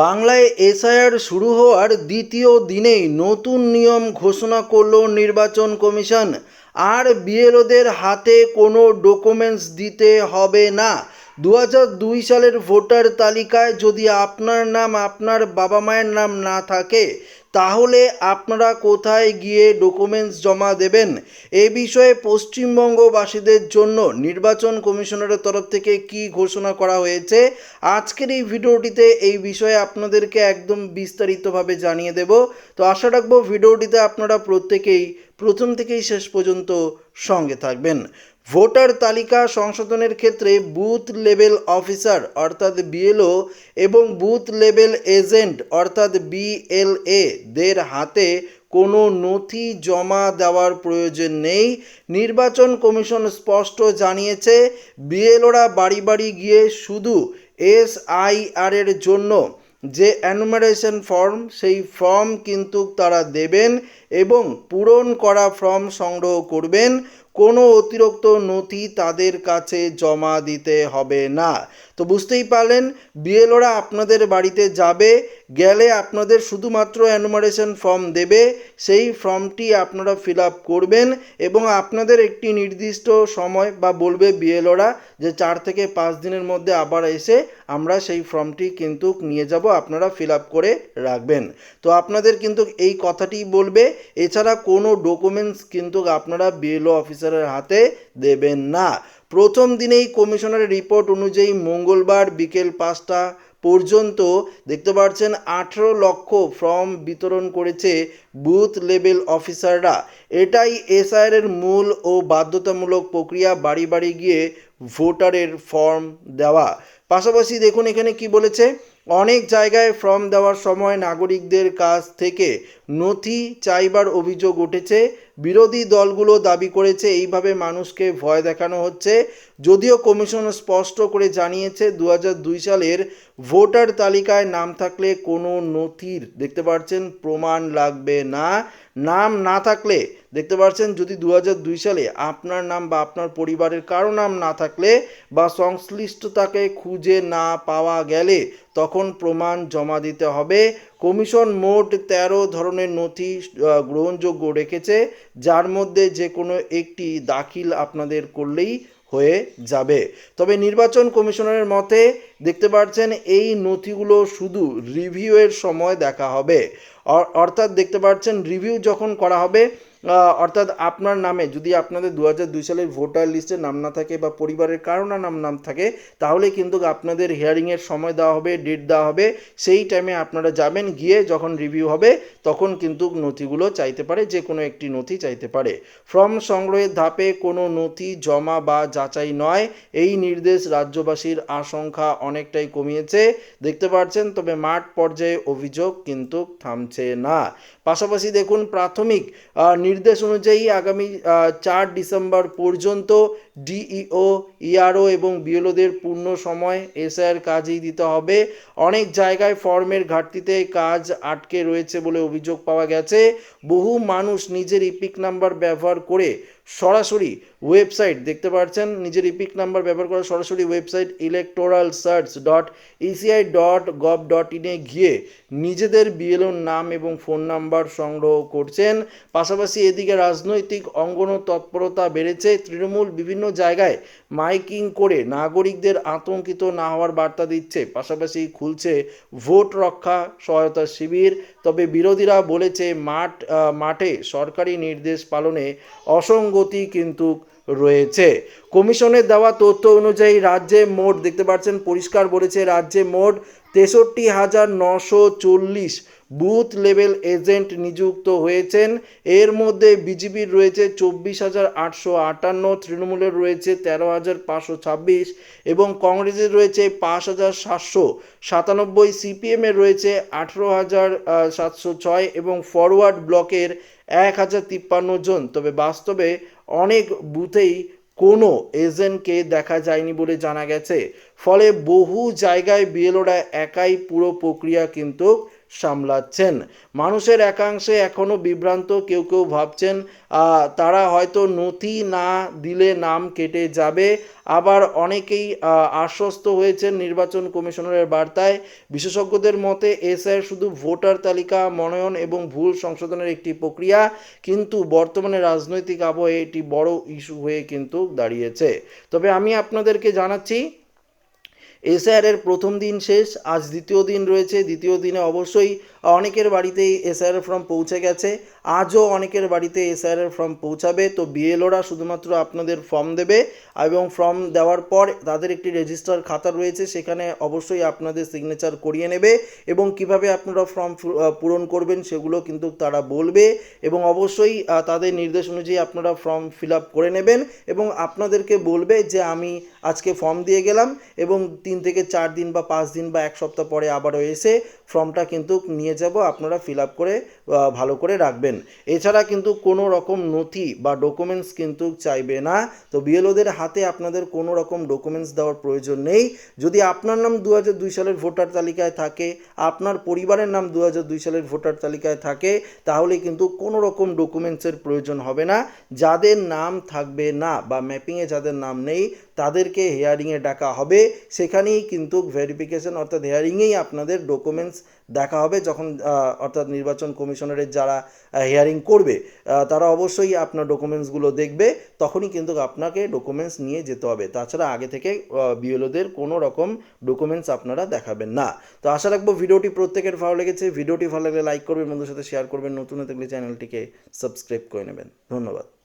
বাংলায় এসআইআর শুরু হওয়ার দ্বিতীয় দিনেই নতুন নিয়ম ঘোষণা করল নির্বাচন কমিশন। আর বিএলওদের হাতে কোনো ডকুমেন্টস দিতে হবে না। দু দুই সালের ভোটার তালিকায় যদি আপনার নাম আপনার বাবা মায়ের নাম না থাকে তাহলে আপনারা কোথায় গিয়ে ডকুমেন্টস জমা দেবেন? এ বিষয়ে পশ্চিমবঙ্গবাসীদের জন্য নির্বাচন কমিশনারের তরফ থেকে কি ঘোষণা করা হয়েছে? আজকের এই ভিডিওটিতে এই বিষয়ে আপনাদেরকে একদম বিস্তারিতভাবে জানিয়ে দেব। তো আশা রাখব ভিডিওটিতে আপনারা প্রত্যেকেই, প্রথম থেকেই শেষ পর্যন্ত সঙ্গে থাকবেন। ভোটার তালিকা সংশোধনের ক্ষেত্রে বুথ লেভেল অফিসার, অর্থাৎ বিএলও, এবং বুথ লেভেল এজেন্ট, অর্থাৎ বিএলএ, দের হাতে কোনো নথি জমা দেওয়ার প্রয়োজন নেই। নির্বাচন কমিশন স্পষ্ট জানিয়েছে, বিএলওরা বাড়ি বাড়ি গিয়ে শুধু এসআইআর এর জন্য যে অ্যানুমারেশন ফর্ম, সেই ফর্ম কিন্তু তারা দেবেন। এবং পূরণ করা ফর্ম সংগ্রহ করবেন। কোনো অতিরিক্ত নথি তাদের কাছে জমা দিতে হবে না। তো বুঝতেই পারলেন, বিএলওরা আপনাদের বাড়িতে যাবে, গেলে আপনাদের শুধুমাত্র অ্যানুমারেশন ফর্ম দেবে, সেই ফর্মটি আপনারা ফিল আপ করবেন এবং আপনাদের একটি নির্দিষ্ট সময় বা বলবে বিএলওরা যে চার থেকে পাঁচ দিনের মধ্যে আবার এসে আমরা সেই ফর্মটি কিন্তু নিয়ে যাব, আপনারা ফিল আপ করে রাখবেন। তো আপনাদের কিন্তু এই কথাটি বলবে এছাড়া কোনো ডকুমেন্টস কিন্তু আপনারা বিএলও অফিসারের হাতে দেবেন না। প্রথম দিনেই কমিশনারের রিপোর্ট অনুযায়ী মঙ্গলবার বিকেল পাঁচটা পর্যন্ত দেখতে পাচ্ছেন আঠেরো লক্ষ ফর্ম বিতরণ করেছে বুথ লেভেল অফিসাররা এটাই এসআইআর এর মূল ও বাধ্যতামূলক প্রক্রিয়া, বাড়ি বাড়ি গিয়ে ভোটারের ফর্ম দেওয়া। পাশাপাশি দেখুন এখানে কি বলেছে? অনেক জায়গায় ফর্ম দেওয়ার সময় নাগরিকদের কাছ থেকে নথি চাইবার অভিযোগ উঠেছে। বিরোধী দলগুলো দাবি করেছে, এইভাবে মানুষকে ভয় দেখানো হচ্ছে। যদিও কমিশন স্পষ্ট করে জানিয়েছে দু সালের ভোটার তালিকায় নাম থাকলে কোনো নথির দেখতে পাচ্ছেন প্রমাণ লাগবে না। নাম না থাকলে দেখতে পাচ্ছেন যদি দু সালে আপনার নাম বা আপনার পরিবারের কারও নাম না থাকলে বা সংশ্লিষ্টতাকে খুঁজে না পাওয়া গেলে তখন প্রমাণ জমা দিতে হবে। কমিশন মোট তেরো ধরনের নথি গ্রহণযোগ্য রেখেছে, যার মধ্যে যে কোনো একটি দাখিল আপনাদের করলেই হয়ে যাবে। তবে নির্বাচন কমিশনের মতে দেখতে পাচ্ছেন এই নথিগুলো শুধু রিভিউয়ের সময় দেখা হবে। অর্থাৎ দেখতে পাচ্ছেন রিভিউ যখন করা হবে অর্থাৎ আপনার নামে যদি আপনাদের দু হাজার দুই সালের ভোটার লিস্টে নাম না থাকে বা পরিবারের কারও না নাম নাম থাকে, তাহলে কিন্তু আপনাদের হিয়ারিংয়ের সময় দেওয়া হবে ডেট দেওয়া হবে। সেই টাইমে আপনারা যাবেন, গিয়ে যখন রিভিউ হবে, তখন কিন্তু নথিগুলো চাইতে পারে, যে কোনো একটি নথি চাইতে পারে। ফর্ম সংগ্রহের ধাপে কোনো নথি জমা বা যাচাই নয়। এই নির্দেশ রাজ্যবাসীর আশঙ্কা অনেকটাই কমিয়েছে। দেখতে পাচ্ছেন, তবে মাঠ পর্যায়ে অভিযোগ কিন্তু থামছে না। পাশাপাশি দেখুন, প্রাথমিক নির্দেশ অনুযায়ী আগামী চার ডিসেম্বর পর্যন্ত ডিইও, ইআরও এবং বিএলওদের পূর্ণ সময় এসআইয়ের কাজেই দিতে হবে। অনেক জায়গায় ফর্মের ঘাটতিতে কাজ আটকে রয়েছে বলে অভিযোগ পাওয়া গেছে। বহু মানুষ নিজের ইপিক নাম্বার ব্যবহার করে সরাসরি ওয়েবসাইট দেখতে পাচ্ছেন নিজের ইপিক নাম্বার ব্যবহার করে সরাসরি website electoral search dot ECI dot gov dot ইনে গিয়ে নিজেদের বিএলওর নাম এবং ফোন নাম্বার সংগ্রহ করছেন। পাশাপাশি এদিকে রাজনৈতিক অঙ্গন তৎপরতা বেড়েছে। তৃণমূল বিভিন্ন জায়গায় মাইকিং করে নাগরিকদের আতঙ্কিত না হওয়ার বার্তা দিচ্ছে। পাশাপাশি খুলছে ভোট রক্ষা সহায়তা শিবির। তবে বিরোধীরা বলেছে মাঠ মাঠে সরকারি নির্দেশ পালনে অসঙ্গতি কিন্তু রয়েছে। কমিশনের দেওয়া তথ্য অনুযায়ী রাজ্যে মোট, দেখতে পাচ্ছেন, পরিষ্কার বলেছে, রাজ্যে মোট তেষট্টি হাজার নশো চল্লিশ বুথ লেভেল এজেন্ট নিযুক্ত হয়েছেন। এর মধ্যে বিজেপির রয়েছে চব্বিশ হাজার আটশো আটান্ন, তৃণমূলের রয়েছে তেরো হাজার পাঁচশো ছাব্বিশ এবং কংগ্রেসের রয়েছে পাঁচ হাজার সাতশো সাতানব্বই সিপিএমের রয়েছে আঠেরো হাজার সাতশো ছয় এবং ফরওয়ার্ড ব্লকের এক হাজার তিপ্পান্ন জন। তবে বাস্তবে অনেক বুথেই কোনো এজেন্টকে দেখা যায়নি বলে জানা গেছে। ফলে বহু জায়গায় বিএলওরা একাই পুরো প্রক্রিয়া কিন্তু সামলাচ্ছেন। মানুষের একাংশে এখনও বিভ্রান্ত, কেউ কেউ ভাবছেন তারা হয়তো নথি না দিলে নাম কেটে যাবে। আবার অনেকেই আশ্বস্ত হয়েছেন নির্বাচন কমিশনারের বার্তায়। বিশেষজ্ঞদের মতে এসআইয়ের শুধু ভোটার তালিকা, মনোনয়ন এবং ভুল সংশোধনের একটি প্রক্রিয়া, কিন্তু বর্তমানে রাজনৈতিক আবহে এটি বড় ইস্যু হয়ে কিন্তু দাঁড়িয়েছে। তবে আমি আপনাদেরকে জানাচ্ছি এসআর এর প্রথম দিন শেষ, আজ দ্বিতীয় দিন রয়েছে। দ্বিতীয় দিনে অবশ্যই অনেকের বাড়িতেই এসআর ফর্ম পৌঁছে গেছে। আজও অনেকের বাড়িতে এসআর এর ফর্ম পৌঁছাবে। তো বিএলওরা শুধুমাত্র আপনাদের ফর্ম দেবে এবং ফর্ম দেওয়ার পর তাদের একটি রেজিস্টার খাতা রয়েছে, সেখানে অবশ্যই আপনাদের সিগনেচার করিয়ে নেবে এবং কীভাবে আপনারা ফর্ম পূরণ করবেন সেগুলো কিন্তু তারা বলবে এবং অবশ্যই তাদের নির্দেশ অনুযায়ী আপনারা ফর্ম ফিল আপ করে নেবেন এবং আপনাদেরকে বলবে যে আমি আজকে ফর্ম দিয়ে গেলাম এবং তিন থেকে চার দিন বা পাঁচ দিন বা এক সপ্তাহ পরে আবারও এসে ফর্মটা কিন্তু নিয়ে যাব, আপনারা ফিল আপ করে ভালো করে রাখবেন। এছাড়া কিন্তু কোনো রকম নথি বা ডকুমেন্টস কিন্তু চাইবে না। তো বিএলওদের হাতে আপনাদের কোনো রকম ডকুমেন্টস দেওয়ার প্রয়োজন নেই। যদি আপনার নাম দু দুই সালের ভোটার তালিকায় থাকে, আপনার পরিবারের নাম দু দুই সালের ভোটার তালিকায় থাকে, তাহলে কিন্তু কোনো রকম ডকুমেন্টসের প্রয়োজন হবে না। যাদের নাম থাকবে না বা ম্যাপিংয়ে যাদের নাম নেই তাদেরকে হেয়ারিংয়ে ডাকা হবে। সেখানেই কিন্তু ভেরিফিকেশন অর্থাৎ হেয়ারিংয়েই আপনাদের ডকুমেন্টস দেখা হবে যখন অর্থাৎ নির্বাচন কমিশনারের যারা হেয়ারিং করবে তারা অবশ্যই আপনার ডকুমেন্টসগুলো দেখবে। তখনই কিন্তু আপনাকে ডকুমেন্টস নিয়ে যেতে হবে। তাছাড়া আগে থেকে বিএলওদের কোনো রকম ডকুমেন্টস আপনারা দেখাবেন না। তো আশা রাখব ভিডিওটি প্রত্যেকের ভালো লেগেছে। ভিডিওটি ভালো লাগলে লাইক করবেন বন্ধুর সাথে শেয়ার করবেন। নতুন থাকলে চ্যানেলটিকে সাবস্ক্রাইব করে নেবেন। ধন্যবাদ।